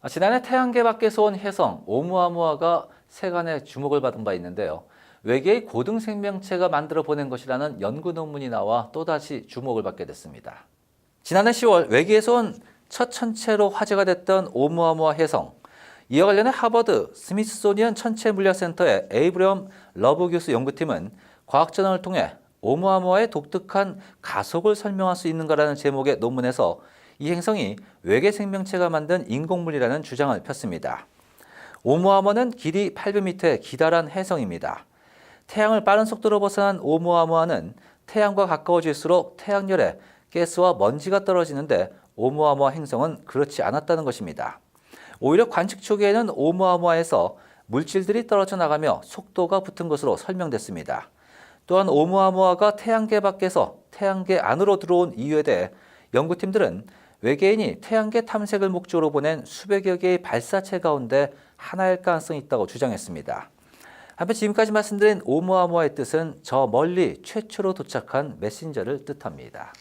아, 지난해 태양계 밖에서 온 혜성 오umu아무아가 세간의 주목을 받은 바 있는데요. 외계의 고등 생명체가 만들어 보낸 것이라는 연구 논문이 나와 또다시 주목을 받게 됐습니다. 지난해 10월 외계에서 온 첫 천체로 화제가 됐던 오umu아무아 혜성. 이와 관련해 하버드 스미스소니언 천체 물리학센터의 에이브럼 러브규스 연구팀은 과학저널을 통해 오umu아무아의 독특한 가속을 설명할 수 있는가라는 제목의 논문에서 이 행성이 외계 생명체가 만든 인공물이라는 주장을 폈습니다. 오umu아무아는 길이 800m의 기다란 해성입니다. 태양을 빠른 속도로 벗어난 오umu아무아는 태양과 가까워질수록 태양열에 가스와 먼지가 떨어지는데 오umu아무아 행성은 그렇지 않았다는 것입니다. 오히려 관측 초기에는 오umu아무아에서 물질들이 떨어져 나가며 속도가 붙은 것으로 설명됐습니다. 또한 오umu아무아가 태양계 밖에서 태양계 안으로 들어온 이유에 대해 연구팀들은 외계인이 태양계 탐색을 목적으로 보낸 수백여 개의 발사체 가운데 하나일 가능성이 있다고 주장했습니다. 한편 지금까지 말씀드린 오umu아무아의 뜻은 저 멀리 최초로 도착한 메신저를 뜻합니다.